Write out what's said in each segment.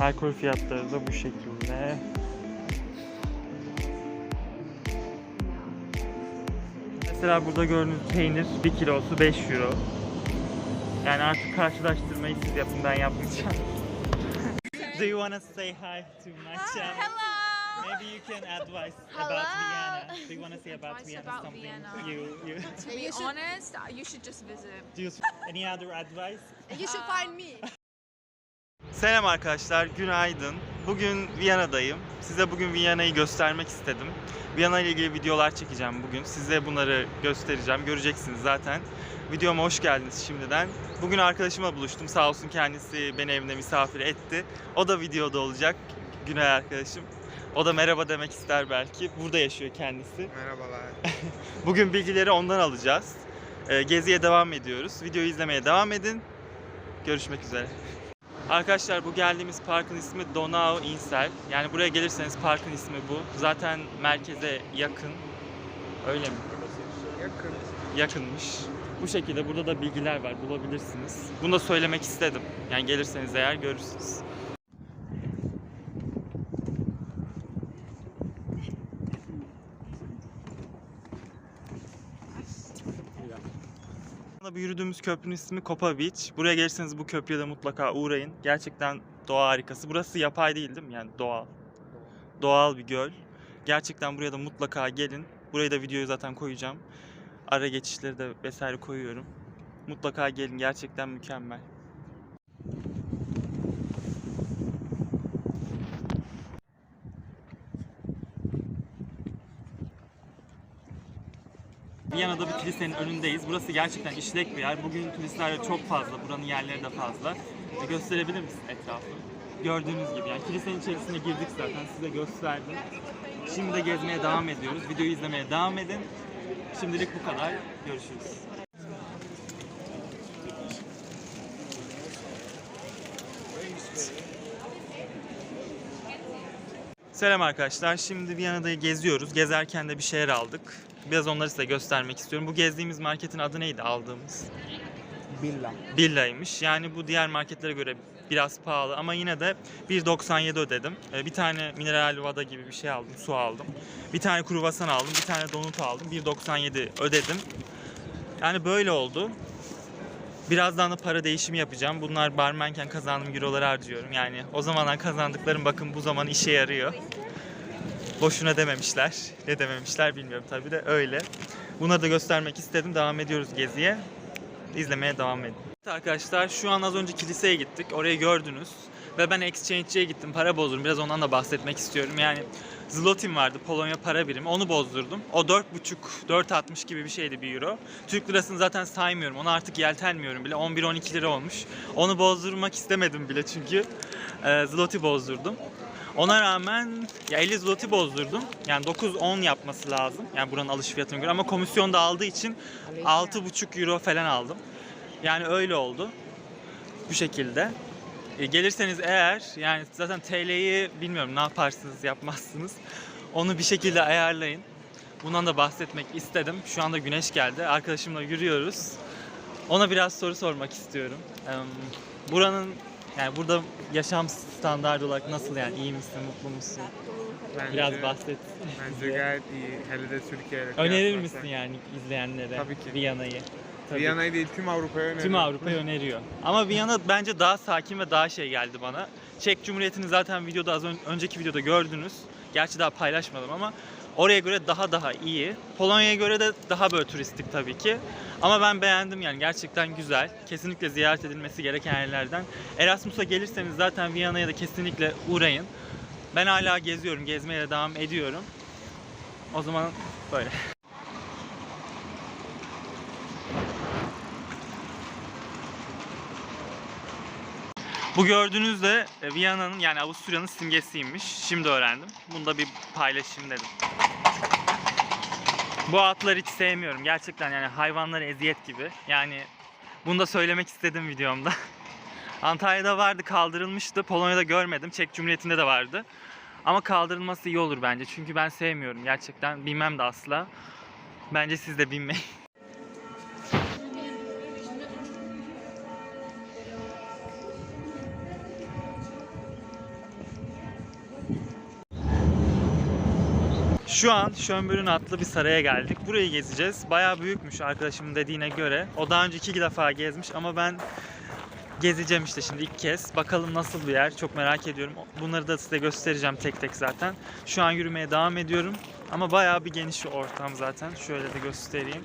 Alkol fiyatları da bu şekilde. Mesela burada gördüğünüz peynir 1 kilosu 5 euro. Yani artık karşılaştırmayı siz yapın ben yapmayacağım. Do you want to say hi to my channel? Hello. Maybe you can advise about Hello. Vienna. Do you want to say about Advice Vienna about something? Vienna. You, you. To be honest, you should just visit. Do you any other advice? You should find me. Selam arkadaşlar, günaydın. Bugün Viyana'dayım. Size bugün Viyana'yı göstermek istedim. Viyana ile ilgili videolar çekeceğim bugün. Size bunları göstereceğim. Göreceksiniz zaten. Videoma hoş geldiniz şimdiden. Bugün arkadaşımla buluştum. Sağ olsun kendisi beni evine misafir etti. O da videoda olacak. Günay arkadaşım. O da merhaba demek ister belki. Burada yaşıyor kendisi. Merhabalar. Bugün bilgileri ondan alacağız. Ee, geziye devam ediyoruz. Videoyu izlemeye devam edin. Görüşmek üzere. Arkadaşlar bu geldiğimiz parkın ismi Donau Insel. Yani buraya gelirseniz parkın ismi bu. Zaten merkeze yakın. Öyle mi? Yakın. Yakınmış. Bu şekilde burada da bilgiler var bulabilirsiniz. Bunu da söylemek istedim. Yani gelirseniz eğer görürsünüz. Burada bir yürüdüğümüz köprünün ismi Kopa Beach. Buraya gelirseniz bu köprüye de mutlaka uğrayın. Gerçekten doğa harikası. Burası yapay değil değil mi? Yani doğal. Doğal bir göl. Gerçekten buraya da mutlaka gelin. Buraya da videoyu zaten koyacağım. Ara geçişleri de vesaire koyuyorum. Mutlaka gelin. Gerçekten mükemmel. Viyana'da bir kilisenin önündeyiz. Burası gerçekten işlek bir yer. Bugün turistler de çok fazla. Buranın yerleri de fazla. E, gösterebilir misin etrafı? Gördüğünüz gibi yani kilisenin içerisine girdik zaten. Size gösterdim. Şimdi de gezmeye devam ediyoruz. Videoyu izlemeye devam edin. Şimdilik bu kadar. Görüşürüz. Selam arkadaşlar. Şimdi Viyana'da geziyoruz. Gezerken de bir şeyler aldık. Biraz onları size göstermek istiyorum. Bu gezdiğimiz marketin adı neydi aldığımız? Billa. Billa'ymış. Yani bu diğer marketlere göre biraz pahalı ama yine de 1.97 ödedim. Ee, Bir tane mineral vada gibi bir şey aldım, su aldım. Bir tane kruvasan aldım, bir tane donut aldım. 1.97 ödedim. Yani böyle oldu. Birazdan da para değişimi yapacağım. Bunlar barmenken kazandığım euroları harcıyorum. Yani o zamanlar kazandıklarım bakın bu zaman işe yarıyor. Boşuna dememişler. Ne dememişler bilmiyorum tabii de öyle. Bunları da göstermek istedim. Devam ediyoruz geziye. İzlemeye devam edin. Evet arkadaşlar şu an az önce kiliseye gittik. Orayı gördünüz. Ve ben exchange'ye gittim. Para bozdurdum. Biraz ondan da bahsetmek istiyorum. Yani Zlotin vardı. Polonya para birimi. Onu bozdurdum. O 4,5 4.60 gibi bir şeydi bir euro. Türk lirasını zaten saymıyorum. Onu artık yeltenmiyorum bile. 11-12 lira olmuş. Onu bozdurmak istemedim bile çünkü. Ee, Zloty bozdurdum. Ona rağmen ya 50 zloty bozdurdum. Yani 9-10 yapması lazım. Yani buranın alış fiyatına göre ama komisyon da aldığı için 6,5 euro falan aldım. Yani öyle oldu. Bu şekilde. E, gelirseniz eğer yani zaten TL'yi bilmiyorum ne yaparsınız yapmazsınız. Onu bir şekilde ayarlayın. Bundan da bahsetmek istedim. Şu anda güneş geldi. Arkadaşımla yürüyoruz. Ona biraz soru sormak istiyorum. Buranın yani burada yaşam standartı olarak nasıl yani iyi misin, mutlu musun? Bence, Biraz bahset. Bence gayet iyi. Hele de Türkiye ile Önerir misin yani izleyenlere Tabii ki. Viyana'yı? Tabii. Viyana'yı değil tüm Avrupa'ya öneririm. Tüm Avrupa'yı öneriyor. Ama Viyana bence daha sakin ve daha şey geldi bana. Çek Cumhuriyeti'ni zaten videoda az ön- önceki videoda gördünüz. Gerçi daha paylaşmadım ama oraya göre daha daha iyi. Polonya'ya göre de daha böyle turistik tabii ki. Ama ben beğendim yani gerçekten güzel. Kesinlikle ziyaret edilmesi gereken yerlerden. Erasmus'a gelirseniz zaten Viyana'ya da kesinlikle uğrayın. Ben hala geziyorum, gezmeye de devam ediyorum. O zaman böyle. Bu gördüğünüz de e, Viyana'nın yani Avusturya'nın simgesiymiş. Şimdi öğrendim. Bunu da bir paylaşayım dedim. Bu atları hiç sevmiyorum. Gerçekten yani hayvanlara eziyet gibi. Yani bunu da söylemek istedim videomda. Antalya'da vardı kaldırılmıştı. Polonya'da görmedim. Çek Cumhuriyeti'nde de vardı. Ama kaldırılması iyi olur bence. Çünkü ben sevmiyorum gerçekten. Bilmem de asla. Bence siz de binmeyin. Şu an Schönbrunn adlı bir saraya geldik. Burayı gezeceğiz. Bayağı büyükmüş arkadaşımın dediğine göre. O daha önce iki defa gezmiş ama ben gezeceğim işte şimdi ilk kez. Bakalım nasıl bir yer. Çok merak ediyorum. Bunları da size göstereceğim tek tek zaten. Şu an yürümeye devam ediyorum. Ama bayağı bir geniş bir ortam zaten. Şöyle de göstereyim.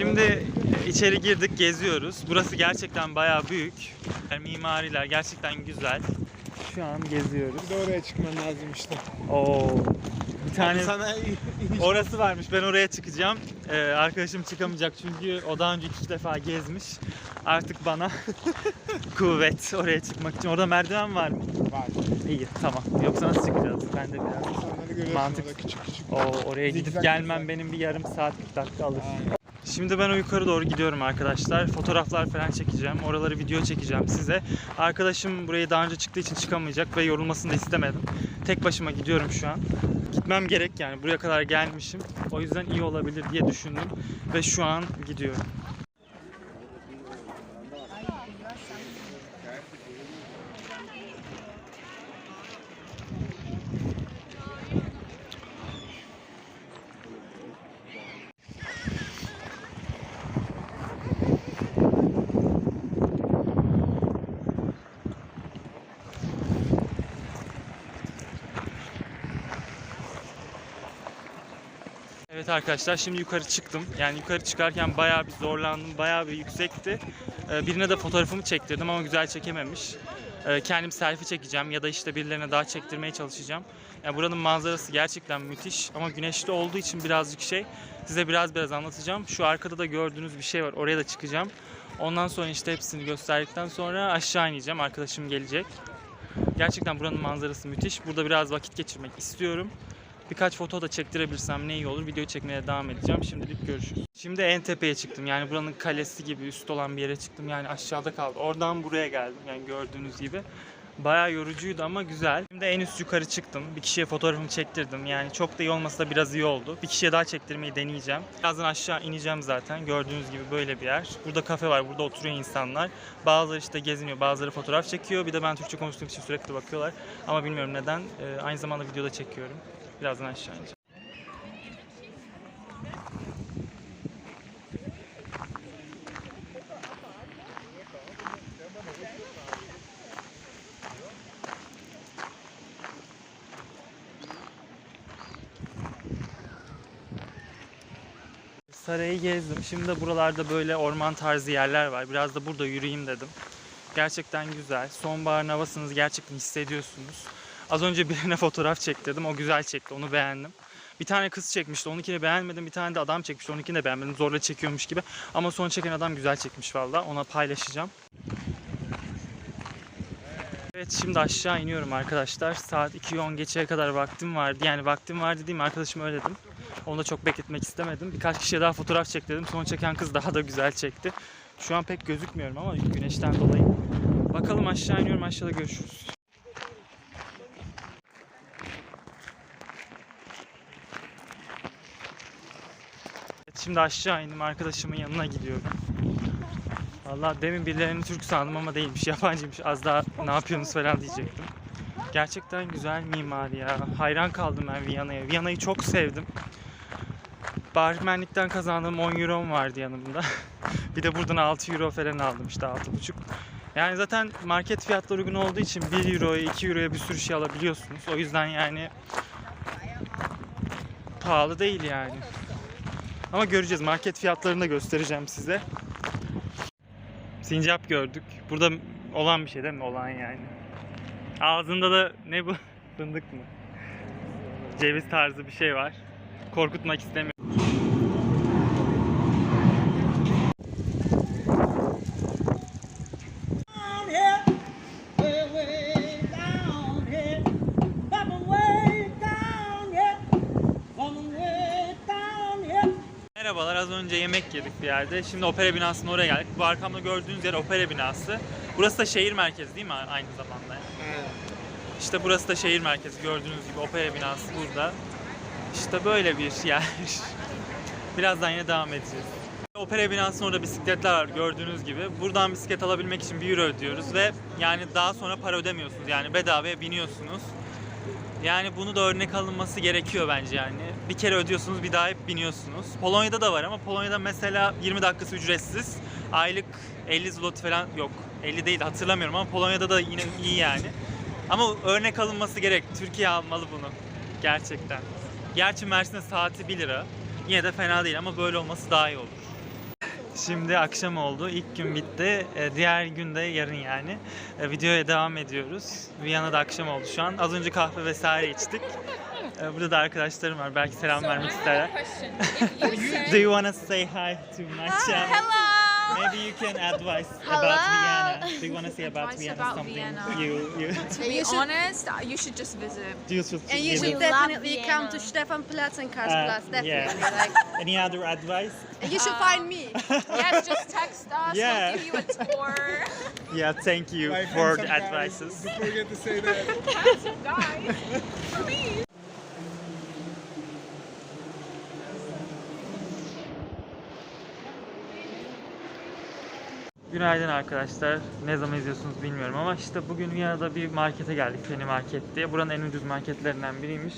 Şimdi içeri girdik, geziyoruz. Burası gerçekten bayağı büyük. Yani mimariler gerçekten güzel. Şu an geziyoruz. Bir de oraya çıkman lazım işte. Oo. Bir tane Sana orası varmış. Ben oraya çıkacağım. Ee, arkadaşım çıkamayacak çünkü o daha önce iki defa gezmiş. Artık bana kuvvet oraya çıkmak için. Orada merdiven var mı? var. İyi, tamam. Yoksa nasıl çıkacağız? Ben de biraz. İnsanları görüyorsun Mantık. orada küçük küçük. O oraya gidip Zigzag gelmem zigzag. benim bir yarım saat 40 dakika alır. Aynen. Şimdi ben o yukarı doğru gidiyorum arkadaşlar. Fotoğraflar falan çekeceğim. Oraları video çekeceğim size. Arkadaşım burayı daha önce çıktığı için çıkamayacak ve yorulmasını da istemedim. Tek başıma gidiyorum şu an. Gitmem gerek yani. Buraya kadar gelmişim. O yüzden iyi olabilir diye düşündüm. Ve şu an gidiyorum. Evet arkadaşlar şimdi yukarı çıktım. Yani yukarı çıkarken bayağı bir zorlandım. Bayağı bir yüksekti. Ee, birine de fotoğrafımı çektirdim ama güzel çekememiş. Ee, kendim selfie çekeceğim ya da işte birilerine daha çektirmeye çalışacağım. Yani buranın manzarası gerçekten müthiş ama güneşli olduğu için birazcık şey. Size biraz biraz anlatacağım. Şu arkada da gördüğünüz bir şey var. Oraya da çıkacağım. Ondan sonra işte hepsini gösterdikten sonra aşağı ineceğim. Arkadaşım gelecek. Gerçekten buranın manzarası müthiş. Burada biraz vakit geçirmek istiyorum. Birkaç foto da çektirebilirsem ne iyi olur. Video çekmeye devam edeceğim. Şimdilik görüşürüz. Şimdi en tepeye çıktım. Yani buranın kalesi gibi üst olan bir yere çıktım. Yani aşağıda kaldı. Oradan buraya geldim. Yani gördüğünüz gibi. Bayağı yorucuydu ama güzel. Şimdi en üst yukarı çıktım. Bir kişiye fotoğrafımı çektirdim. Yani çok da iyi olmasa da biraz iyi oldu. Bir kişiye daha çektirmeyi deneyeceğim. Birazdan aşağı ineceğim zaten. Gördüğünüz gibi böyle bir yer. Burada kafe var. Burada oturuyor insanlar. Bazıları işte geziniyor. Bazıları fotoğraf çekiyor. Bir de ben Türkçe konuştuğum için sürekli bakıyorlar. Ama bilmiyorum neden. Ee, aynı zamanda videoda çekiyorum. Birazdan aşağı ineceğim. Sarayı gezdim. Şimdi de buralarda böyle orman tarzı yerler var. Biraz da burada yürüyeyim dedim. Gerçekten güzel. Sonbaharın havasını gerçekten hissediyorsunuz. Az önce birine fotoğraf çektirdim. O güzel çekti. Onu beğendim. Bir tane kız çekmişti. Onunkini beğenmedim. Bir tane de adam çekmişti. Onunkini de beğenmedim. Zorla çekiyormuş gibi. Ama son çeken adam güzel çekmiş valla. Ona paylaşacağım. Evet şimdi aşağı iniyorum arkadaşlar. Saat 2.10 geçeye kadar vaktim vardı. Yani vaktim var dediğim arkadaşım öyle dedim. Onu da çok bekletmek istemedim. Birkaç kişiye daha fotoğraf çektirdim. Son çeken kız daha da güzel çekti. Şu an pek gözükmüyorum ama güneşten dolayı. Bakalım aşağı iniyorum. Aşağıda görüşürüz. Şimdi aşağı indim. Arkadaşımın yanına gidiyorum. Vallahi demin birilerini Türk sandım ama değilmiş. Yabancıymış. Az daha ne yapıyorsunuz falan diyecektim. Gerçekten güzel mimari ya. Hayran kaldım ben Viyana'ya. Viyana'yı çok sevdim. Barmenlikten kazandığım 10 euro'm vardı yanımda. bir de buradan 6 euro falan aldım işte 6,5. Yani zaten market fiyatları uygun olduğu için 1 euroya 2 euroya bir sürü şey alabiliyorsunuz. O yüzden yani pahalı değil yani. Ama göreceğiz. Market fiyatlarını da göstereceğim size. Sincap gördük. Burada olan bir şey değil mi? Olan yani. Ağzında da ne bu? Fındık mı? Ceviz tarzı bir şey var. Korkutmak istemiyorum. Bir yerde. Şimdi opera binasının oraya geldik. Bu arkamda gördüğünüz yer opera binası. Burası da şehir merkezi değil mi aynı zamanda? yani? İşte burası da şehir merkezi gördüğünüz gibi opera binası burada. İşte böyle bir yer. Birazdan yine devam edeceğiz. Opera binasının orada bisikletler var gördüğünüz gibi. Buradan bisiklet alabilmek için 1 euro ödüyoruz ve yani daha sonra para ödemiyorsunuz. Yani bedavaya biniyorsunuz. Yani bunu da örnek alınması gerekiyor bence yani. Bir kere ödüyorsunuz bir daha hep biniyorsunuz. Polonya'da da var ama Polonya'da mesela 20 dakikası ücretsiz. Aylık 50 zloty falan yok. 50 değil hatırlamıyorum ama Polonya'da da yine iyi yani. Ama örnek alınması gerek. Türkiye almalı bunu. Gerçekten. Gerçi Mersin'in saati 1 lira. Yine de fena değil ama böyle olması daha iyi olur. Şimdi akşam oldu. İlk gün bitti. Ee, Diğer gün de yarın yani. Ee, Videoya devam ediyoruz. Viyana'da akşam oldu şu an. Az önce kahve vesaire içtik. Ee, Burada da arkadaşlarım var. Belki selam vermek isterler. question. If you Do you wanna say hi to my channel? hello, Maybe you can advise about Vienna. Do you wanna say about Advice Vienna about something? Vienna. You, you, to be honest, you should just visit. you should And you should it- definitely come to Stefanplatz and Uh, Karlsplatz, definitely. yeah. Like, Any other advice? you should find me. Yes, just text us. Yeah. We'll give you a tour. Yeah, thank you Like, for the advices. Don't forget to say that. Guys, please. Günaydın arkadaşlar. Ne zaman izliyorsunuz bilmiyorum ama işte bugün Viyana'da bir markete geldik. Penny Market diye. Buranın en ucuz marketlerinden biriymiş.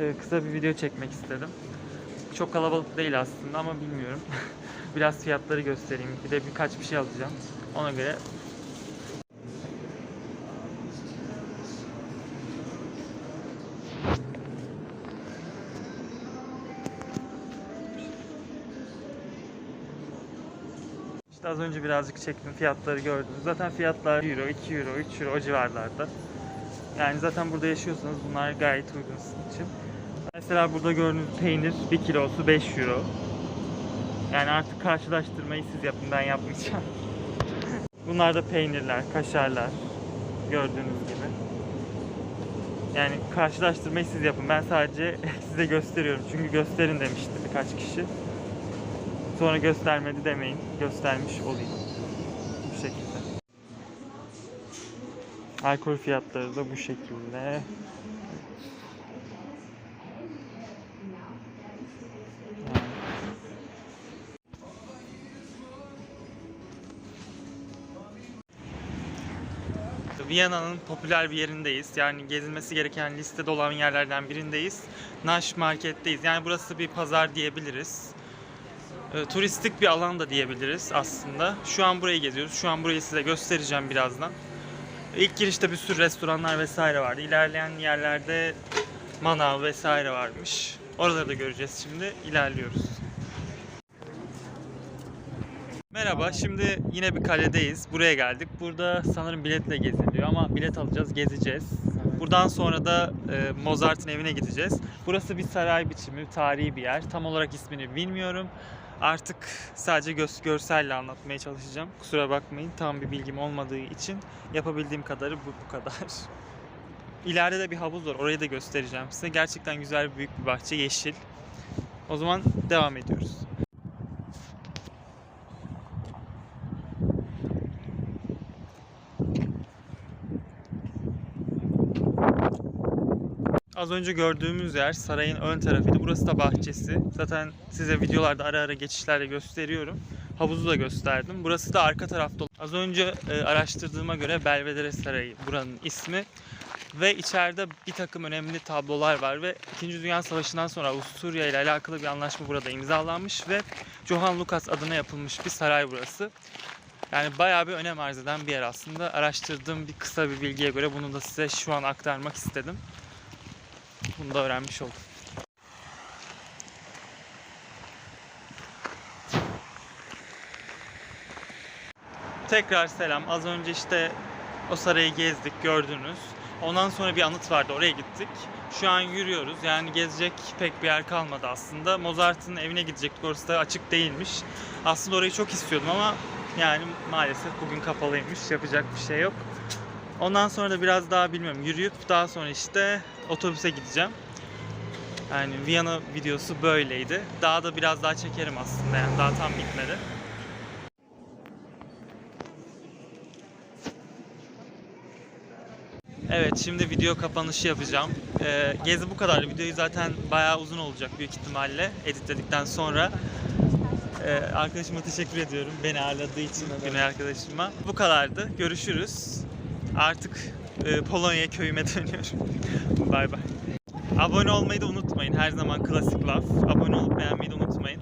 Ee, kısa bir video çekmek istedim. Çok kalabalık değil aslında ama bilmiyorum. Biraz fiyatları göstereyim. Bir de birkaç bir şey alacağım. Ona göre az önce birazcık çektim fiyatları gördünüz. Zaten fiyatlar 1 euro, 2 euro, 3 euro o civarlarda. Yani zaten burada yaşıyorsanız bunlar gayet uygun sizin için. Mesela burada gördüğünüz peynir 1 kilosu 5 euro. Yani artık karşılaştırmayı siz yapın ben yapmayacağım. Bunlar da peynirler, kaşarlar. Gördüğünüz gibi. Yani karşılaştırmayı siz yapın. Ben sadece size gösteriyorum. Çünkü gösterin demişti birkaç kişi. Sonra göstermedi demeyin. Göstermiş olayım. Bu şekilde. Alkol fiyatları da bu şekilde. Viyana'nın popüler bir yerindeyiz. Yani gezilmesi gereken listede olan yerlerden birindeyiz. Nash Market'teyiz. Yani burası bir pazar diyebiliriz. E, turistik bir alan da diyebiliriz aslında. Şu an burayı geziyoruz. Şu an burayı size göstereceğim birazdan. İlk girişte bir sürü restoranlar vesaire vardı. İlerleyen yerlerde manav vesaire varmış. Oraları da göreceğiz şimdi. İlerliyoruz. Merhaba, şimdi yine bir kaledeyiz. Buraya geldik. Burada sanırım biletle geziliyor ama bilet alacağız, gezeceğiz. Buradan sonra da e, Mozart'ın evine gideceğiz. Burası bir saray biçimi, tarihi bir yer. Tam olarak ismini bilmiyorum. Artık sadece göz, görselle anlatmaya çalışacağım. Kusura bakmayın, tam bir bilgim olmadığı için yapabildiğim kadarı bu, bu kadar. İleride de bir havuz var, orayı da göstereceğim size. Gerçekten güzel, büyük bir bahçe, yeşil. O zaman devam ediyoruz. Az önce gördüğümüz yer sarayın ön tarafıydı. Burası da bahçesi. Zaten size videolarda ara ara geçişlerle gösteriyorum. Havuzu da gösterdim. Burası da arka tarafta. Az önce e, araştırdığıma göre Belvedere Sarayı buranın ismi. Ve içeride bir takım önemli tablolar var ve 2. Dünya Savaşı'ndan sonra Avusturya ile alakalı bir anlaşma burada imzalanmış ve Johann Lucas adına yapılmış bir saray burası. Yani bayağı bir önem arz eden bir yer aslında. Araştırdığım bir kısa bir bilgiye göre bunu da size şu an aktarmak istedim. Bunu da öğrenmiş oldum. Tekrar selam. Az önce işte o sarayı gezdik, gördünüz. Ondan sonra bir anıt vardı, oraya gittik. Şu an yürüyoruz. Yani gezecek pek bir yer kalmadı aslında. Mozart'ın evine gidecektik. Orası da açık değilmiş. Aslında orayı çok istiyordum ama yani maalesef bugün kapalıymış. Yapacak bir şey yok. Ondan sonra da biraz daha bilmiyorum yürüyüp daha sonra işte otobüse gideceğim. Yani Viyana videosu böyleydi. Daha da biraz daha çekerim aslında yani daha tam bitmedi. Evet şimdi video kapanışı yapacağım. Ee, gezi bu kadar. Videoyu zaten bayağı uzun olacak büyük ihtimalle editledikten sonra. Ee, arkadaşıma teşekkür ediyorum beni ağırladığı için Güney arkadaşıma. Bu kadardı. Görüşürüz. Artık e, Polonya köyüme dönüyorum. Bay bay. Abone olmayı da unutmayın. Her zaman klasik laf. Abone olup beğenmeyi de unutmayın.